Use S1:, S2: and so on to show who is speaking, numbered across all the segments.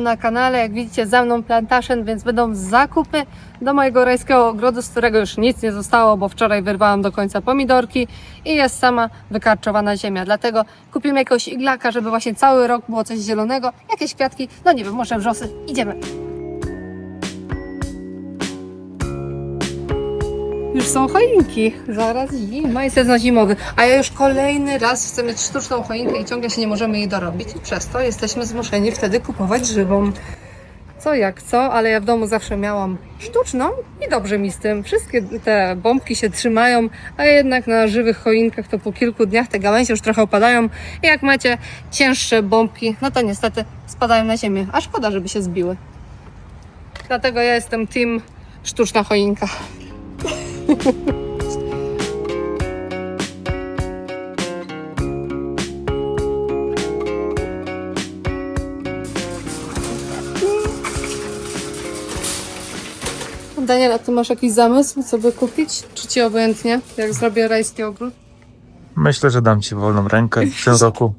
S1: Na kanale. Jak widzicie, za mną plantation, więc będą zakupy do mojego rajskiego ogrodu, z którego już nic nie zostało, bo wczoraj wyrwałam do końca pomidorki i jest sama wykarczowana ziemia. Dlatego kupimy jakiegoś iglaka, żeby właśnie cały rok było coś zielonego, jakieś kwiatki, no nie wiem, może wrzosy. Idziemy. Już są choinki. Zaraz zima i sezon zimowy. A ja już kolejny raz chcę mieć sztuczną choinkę i ciągle się nie możemy jej dorobić. I przez to jesteśmy zmuszeni wtedy kupować żywą. Co jak co, ale ja w domu zawsze miałam sztuczną i dobrze mi z tym. Wszystkie te bombki się trzymają, a jednak na żywych choinkach to po kilku dniach te gałęzie już trochę opadają. I jak macie cięższe bombki, no to niestety spadają na ziemię. A szkoda, żeby się zbiły. Dlatego ja jestem team sztuczna choinka. Daniela, ty masz jakiś zamysł, co by kupić? Czy ci obojętnie, jak zrobię rajski ogród?
S2: Myślę, że dam ci wolną rękę w tym roku.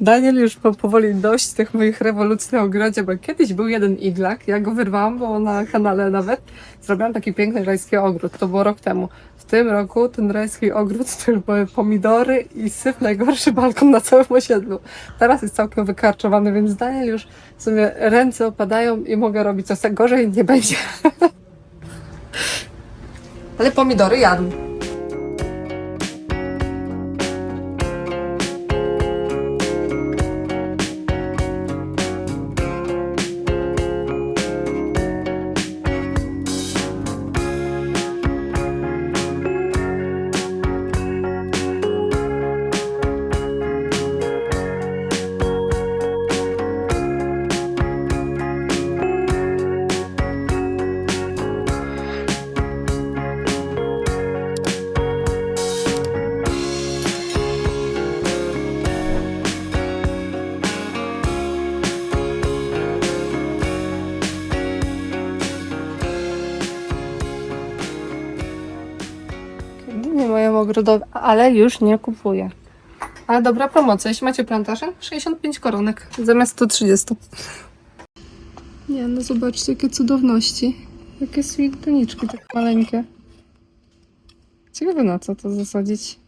S1: Daniel już po, powoli dość tych moich rewolucji na ogrodzie, bo kiedyś był jeden iglak, ja go wyrwałam, było na kanale nawet. Zrobiłam taki piękny rajski ogród, to było rok temu. W tym roku ten rajski ogród to były pomidory i syf najgorszy balkon na całym osiedlu. Teraz jest całkiem wykarczowany, więc Daniel już w sumie ręce opadają i mogę robić tak gorzej nie będzie. Ale pomidory jadł. Ogrodowe, ale już nie kupuję. Ale dobra promocja. Jeśli macie plantaże, 65 koronek zamiast 130. Nie, no zobaczcie, jakie cudowności. Jakie sweet doniczki, takie maleńkie. Ciekawe na co to zasadzić.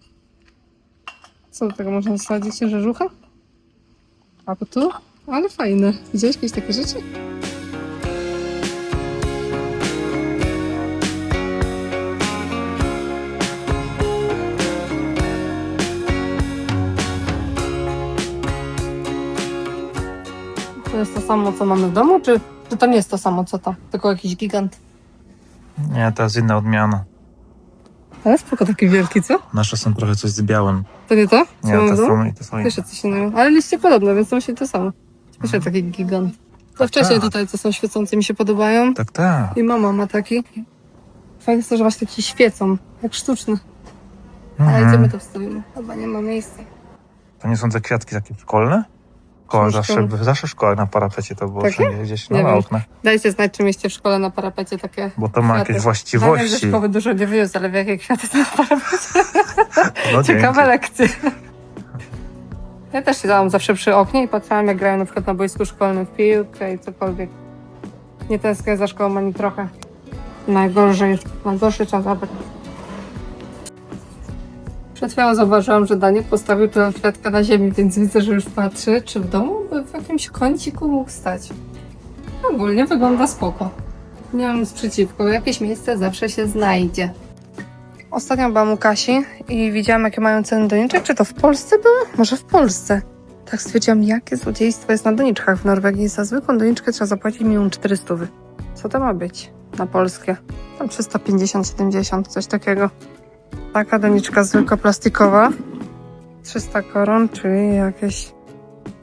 S1: Co do tego można zasadzić? Rzeżucha? A po tu? Ale fajne. Widziałeś jakieś takie rzeczy? Jest to samo, co mamy w domu, czy, czy to nie jest to samo, co to? Tylko jakiś gigant.
S2: Nie, to jest inna odmiana.
S1: Ale spoko taki wielki, co?
S2: Nasze są trochę coś z białym.
S1: To nie to? Co
S2: Nie,
S1: mamy w domu?
S2: są i te są inne.
S1: Jeszcze coś innego. Ale liście podobne, więc to musi to samo. Jeszcze taki gigant. To
S2: Tak,
S1: wcześniej
S2: tak.
S1: tutaj, co są świecące, mi się podobają.
S2: Tak, tak.
S1: I mama ma taki. Fajne jest to, że właśnie taki świecą, jak sztuczny. Ale
S2: Mhm.
S1: gdzie my to wstawimy? Chyba nie ma miejsca.
S2: To nie są te kwiatki takie szkolne? Szkoła, zawsze,
S1: szkolne.
S2: zawsze szkoła na parapecie to było
S1: Takie?
S2: wszędzie gdzieś no,
S1: Nie
S2: na
S1: wiem.
S2: oknach.
S1: Dajcie znać, czy mieście w szkole na parapecie takie
S2: Bo to ma jakieś
S1: ze
S2: właściwości.
S1: szkoły dużo nie wyniósł, ale w jakie kwiaty to na parapecie.
S2: No,
S1: Ciekawe
S2: dzięki.
S1: lekcje. Ja też siedziałam zawsze przy oknie i patrzyłam, jak grają na przykład na boisku szkolnym w piłkę i cokolwiek. Nie tęsknię za szkołą ani trochę. Najgorzej, najgorszy czas aby. Przed chwilą zauważyłam, że Daniel postawił tę kwiatkę na ziemi, więc widzę, że już patrzy, czy w domu by w jakimś kąciku mógł stać. Ogólnie wygląda spoko. Nie mam nic przeciwko, jakieś miejsce zawsze się znajdzie. Ostatnio byłam u Kasi i widziałam, jakie mają ceny doniczek. Czy to w Polsce były? Może w Polsce. Tak stwierdziłam, jakie złodziejstwo jest na doniczkach w Norwegii. Za zwykłą doniczkę trzeba zapłacić minimum 400. Co to ma być na polskie? Tam 350-70, coś takiego. Taka doniczka zwykła, plastikowa. 300 koron, czyli jakieś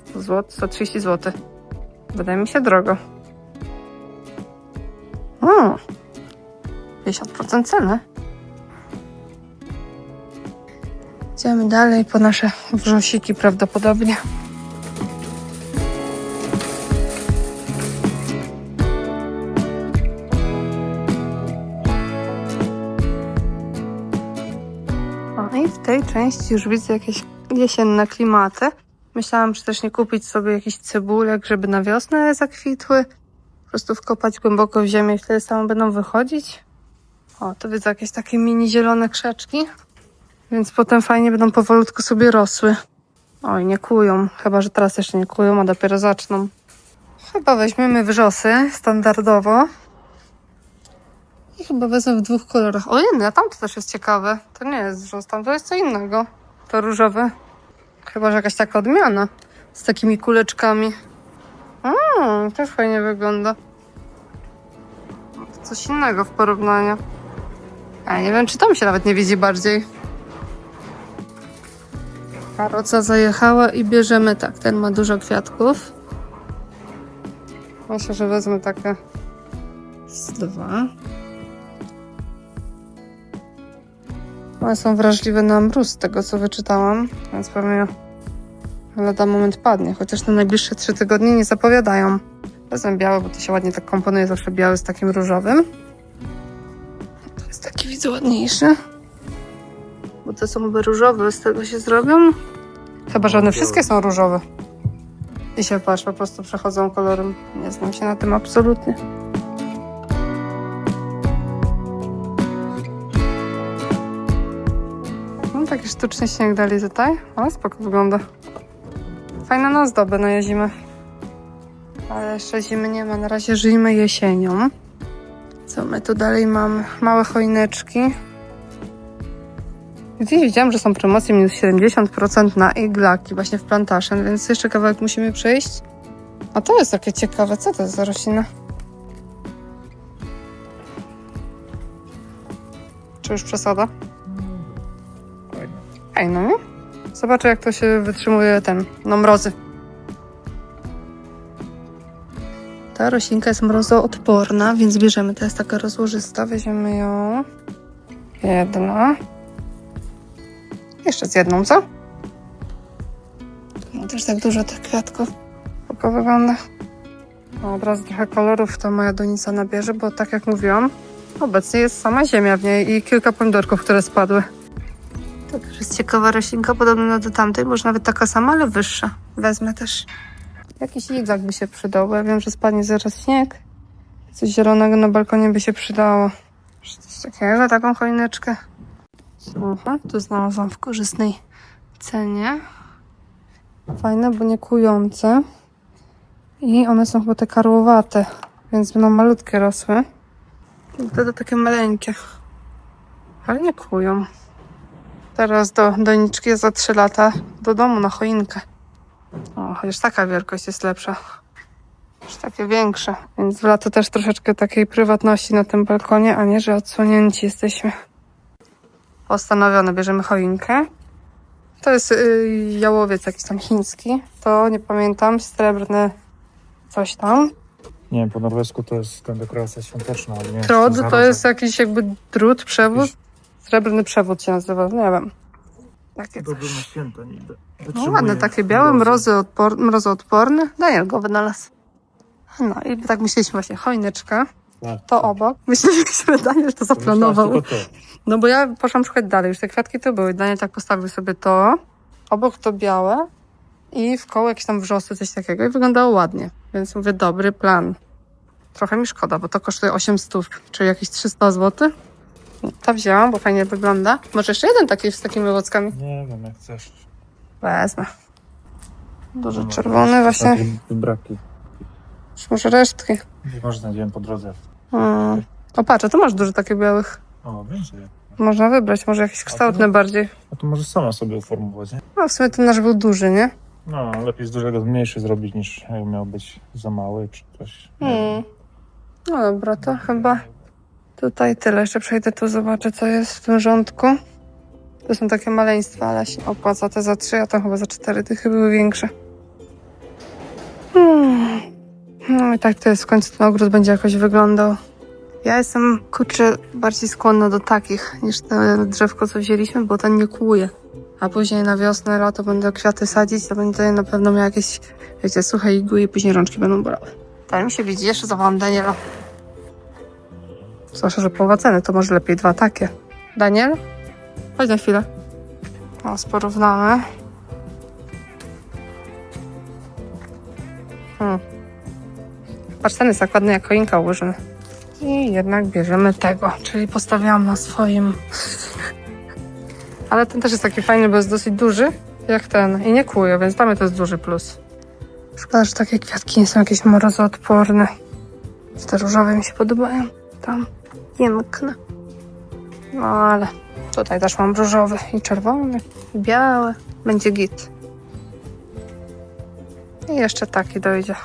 S1: 100 zł, 130 zł. Wydaje mi się drogo. Hmm. 50% ceny. Idziemy dalej po nasze wrzosiki prawdopodobnie. Tej części już widzę jakieś jesienne klimaty. Myślałam, czy też nie kupić sobie jakichś cebulek, żeby na wiosnę zakwitły. Po prostu wkopać głęboko w ziemię i wtedy samo będą wychodzić. O, to widzę jakieś takie mini zielone krzaczki. Więc potem fajnie będą powolutku sobie rosły. Oj, nie kują. Chyba, że teraz jeszcze nie kują, a dopiero zaczną. Chyba weźmiemy wrzosy standardowo. I chyba wezmę w dwóch kolorach. O, jedno, a tam to też jest ciekawe. To nie jest wrzos, tam to jest co innego. To różowe. Chyba, że jakaś taka odmiana. Z takimi kuleczkami. Mmm, też fajnie wygląda. To coś innego w porównaniu. A nie wiem, czy tam się nawet nie widzi bardziej. Karoca zajechała i bierzemy tak. Ten ma dużo kwiatków. Myślę, że wezmę takie z dwa. One są wrażliwe na mróz, z tego co wyczytałam, więc pewnie lada moment padnie, chociaż na najbliższe trzy tygodnie nie zapowiadają. Wezmę biały, bo to się ładnie tak komponuje, zawsze biały z takim różowym. To jest taki widzę ładniejszy. Bo te są chyba różowe, z tego się zrobią. Chyba, że one wszystkie są różowe. I się patrz, po prostu przechodzą kolorem. Nie znam się na tym absolutnie. Taki sztuczny śnieg dali tutaj. Ale spoko wygląda. Fajna na ozdobę na zimę. Ale jeszcze zimy nie ma. Na razie żyjmy jesienią. Co my tu dalej mamy? Małe choineczki. Gdzieś widziałam, że są promocje minus 70% na iglaki właśnie w Plantation, więc jeszcze kawałek musimy przejść. A to jest takie ciekawe. Co to jest za roślina? Czy już przesada? Fajno, nie? Zobaczę, jak to się wytrzymuje ten, no mrozy. Ta roślinka jest mrozoodporna, więc bierzemy. To jest taka rozłożysta. Weźmiemy ją. Jedna. Jeszcze z jedną, co? No też tak dużo tych kwiatków. Spoko wygląda. No, trochę kolorów to moja donica nabierze, bo tak jak mówiłam, obecnie jest sama ziemia w niej i kilka pomidorków, które spadły. To też jest ciekawa roślinka, podobna do tamtej, może nawet taka sama, ale wyższa. Wezmę też. Jakiś iglak by się przydał, bo ja wiem, że spadnie zaraz śnieg. Coś zielonego na balkonie by się przydało. Coś takiego, taką choineczkę. Aha, tu znalazłam w korzystnej cenie. Fajne, bo nie kujące. I one są chyba te karłowate, więc będą malutkie rosły. Wtedy takie maleńkie. Ale nie kują. Teraz do doniczki za 3 lata do domu na choinkę. O, chociaż taka wielkość jest lepsza. Już takie większe. Więc w lato też troszeczkę takiej prywatności na tym balkonie, a nie, że odsłonięci jesteśmy. Postanowione, bierzemy choinkę. To jest yy, jałowiec jakiś tam chiński. To nie pamiętam, srebrny coś tam.
S2: Nie wiem, po norwesku to jest ten dekoracja świąteczna, ale nie wiem,
S1: Trod to
S2: zarazem-
S1: jest jakiś jakby drut, przewód.
S2: Jakiś-
S1: Srebrny przewód się nazywa, nie wiem. Takie
S2: Dobry na święta nie idę.
S1: No ładne, takie białe,
S2: mrozy.
S1: mrozy odpor, mrozoodporne. Daniel go wynalazł. No i tak myśleliśmy właśnie, choineczka,
S2: Tak,
S1: to
S2: tak.
S1: obok. Myśleliśmy, że Daniel to zaplanował.
S2: To.
S1: No bo ja poszłam szukać dalej, już te kwiatki to były. Daniel tak postawił sobie to, obok to białe i w koło jakieś tam wrzosy, coś takiego i wyglądało ładnie. Więc mówię, dobry plan. Trochę mi szkoda, bo to kosztuje 800, czyli jakieś 300 zł. To wzięłam, bo fajnie wygląda. Może jeszcze jeden taki z takimi owockami?
S2: Nie wiem, jak chcesz.
S1: Wezmę. Duży
S2: No,
S1: czerwony właśnie.
S2: Takie Braki.
S1: Już Może resztki.
S2: Nie może znajdziemy po drodze.
S1: Mm. O patrz, a tu masz dużo takich białych.
S2: O, więcej.
S1: Można wybrać, może jakiś kształtny bardziej.
S2: A to może sama sobie uformować, nie?
S1: No w sumie ten nasz był duży, nie?
S2: No, lepiej z dużego mniejszy zrobić niż miał być za mały czy coś. Nie
S1: Mm.
S2: wiem.
S1: No dobra, to chyba tutaj tyle. Jeszcze przejdę tu, zobaczę co jest w tym rządku. To są takie maleństwa, ale się opłaca te za trzy, a tam chyba za cztery dychy były większe. Hmm. No i tak to jest w końcu ten ogród będzie jakoś wyglądał. Ja jestem, kurczę, bardziej skłonna do takich niż te drzewko, co wzięliśmy, bo ten nie kłuje. A później na wiosnę, lato będę kwiaty sadzić, to będzie na pewno miał jakieś, wiecie, suche igły i później rączki będą bolały. Tak mi się widzi, jeszcze zawołam Daniela. Zwłaszcza, że połowa ceny, to może lepiej dwa takie. Daniel? Chodź na chwilę. O, porównamy. Hmm. Patrz, ten jest tak ładny jak choinka ułożony. I jednak bierzemy tego, czyli postawiłam na swoim. Ale ten też jest taki fajny, bo jest dosyć duży, jak ten. I nie kłuje, więc dla mnie to jest duży plus. Szkoda, że takie kwiatki nie są jakieś morozoodporne. Te różowe mi się podobają. Tam piękne. No ale tutaj też mam różowy i czerwony, i biały. Będzie git. I jeszcze taki dojdzie.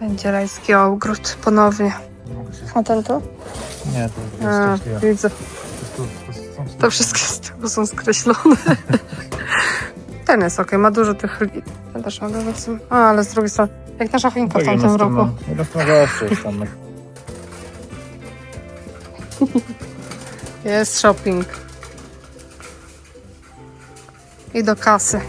S1: Będzie rajski ogród ponownie. A ten tu?
S2: Nie, to
S1: A,
S2: jest to,
S1: widzę.
S2: to,
S1: wszystkie z tyłu są skreślone. Ten jest ok, ma dużo tych Ten też mogę. A, ale z drugiej strony, jak nasza choinka w tamtym roku.
S2: Zawsze jest tam.
S1: Jest shopping. I do kasy.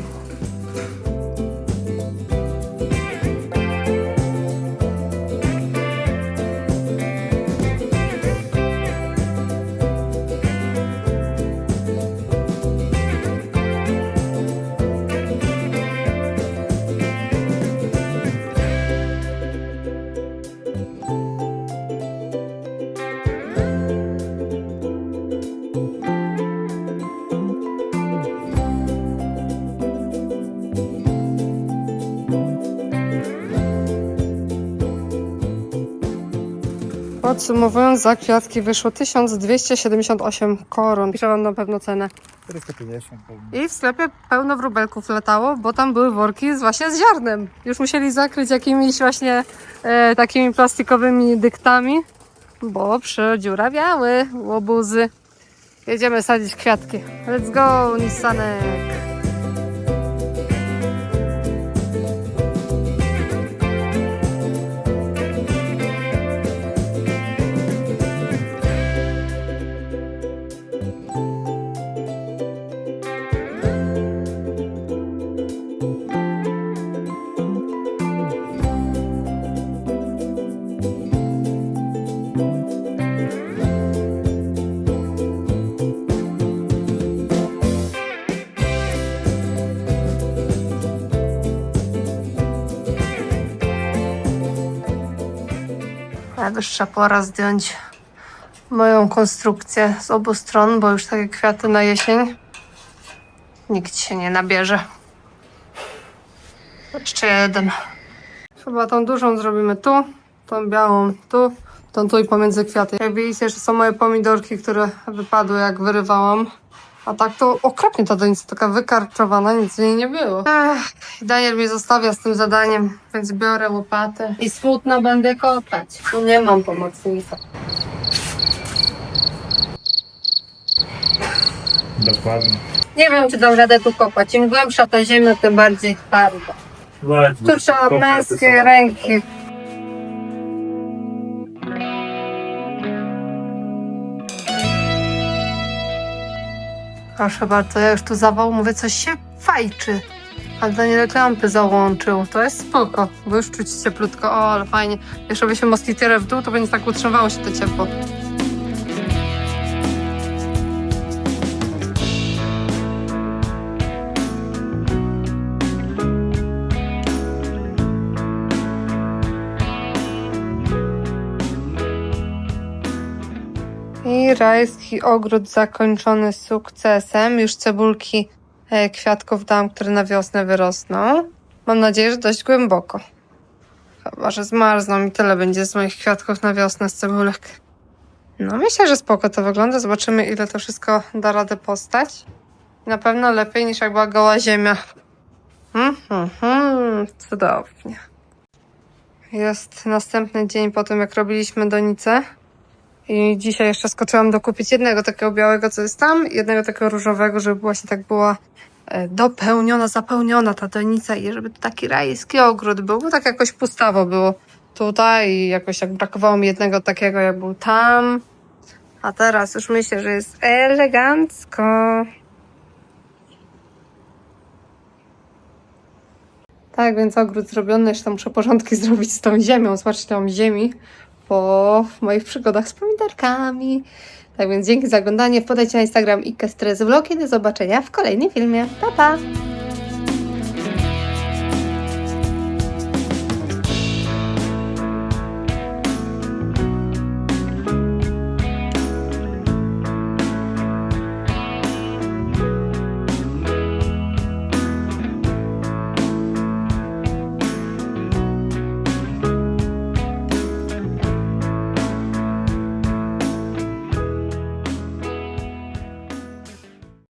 S1: Podsumowując, za kwiatki wyszło 1278 koron. Piszę wam na pewno cenę.
S2: 450 pewnie.
S1: I w sklepie pełno wróbelków latało, bo tam były worki z właśnie z ziarnem. Już musieli zakryć jakimiś właśnie e, takimi plastikowymi dyktami, bo przedziurawiały łobuzy. Jedziemy sadzić kwiatki. Let's go, Nissanek! Najwyższa pora zdjąć moją konstrukcję z obu stron, bo już takie kwiaty na jesień nikt się nie nabierze. Jeszcze jeden. Chyba tą dużą zrobimy tu, tą białą tu, tą tu i pomiędzy kwiaty. Jak widzicie, że są moje pomidorki, które wypadły jak wyrywałam. A tak to okropnie ta donica taka wykarczowana, nic w niej nie było. Ech, Daniel mnie zostawia z tym zadaniem, więc biorę łopatę i smutno będę kopać. Tu nie mam pomocnika.
S2: Dokładnie.
S1: Nie wiem, czy dam radę tu kopać. Im głębsza ta ziemia, tym bardziej twarda. Tu trzeba męskie ręki. Proszę bardzo, ja już tu zawał mówię, coś się fajczy. A Daniel lampy załączył. To jest spoko, bo już czuć cieplutko. O, ale fajnie. Jeszcze by się moskitierę w dół, to będzie tak utrzymywało się to ciepło. Rajski ogród zakończony sukcesem. Już cebulki e, kwiatków dam, które na wiosnę wyrosną. Mam nadzieję, że dość głęboko. Chyba, że zmarzną i tyle będzie z moich kwiatków na wiosnę z cebulek. No myślę, że spoko to wygląda. Zobaczymy, ile to wszystko da radę postać. Na pewno lepiej niż jak była goła ziemia. Mhm, mhm, cudownie. Jest następny dzień po tym, jak robiliśmy donicę. I dzisiaj jeszcze skoczyłam dokupić jednego takiego białego, co jest tam, jednego takiego różowego, żeby właśnie tak była e, dopełniona, zapełniona ta donica i żeby to taki rajski ogród był, bo tak jakoś pustawo było tutaj i jakoś tak brakowało mi jednego takiego, jak był tam. A teraz już myślę, że jest elegancko. Tak, więc ogród zrobiony, jeszcze muszę porządki zrobić z tą ziemią. Zobaczcie, tam ziemi po moich przygodach z pomidorkami. Tak więc dzięki za oglądanie. Wpadajcie na Instagram i Vlog i do zobaczenia w kolejnym filmie. Pa, pa!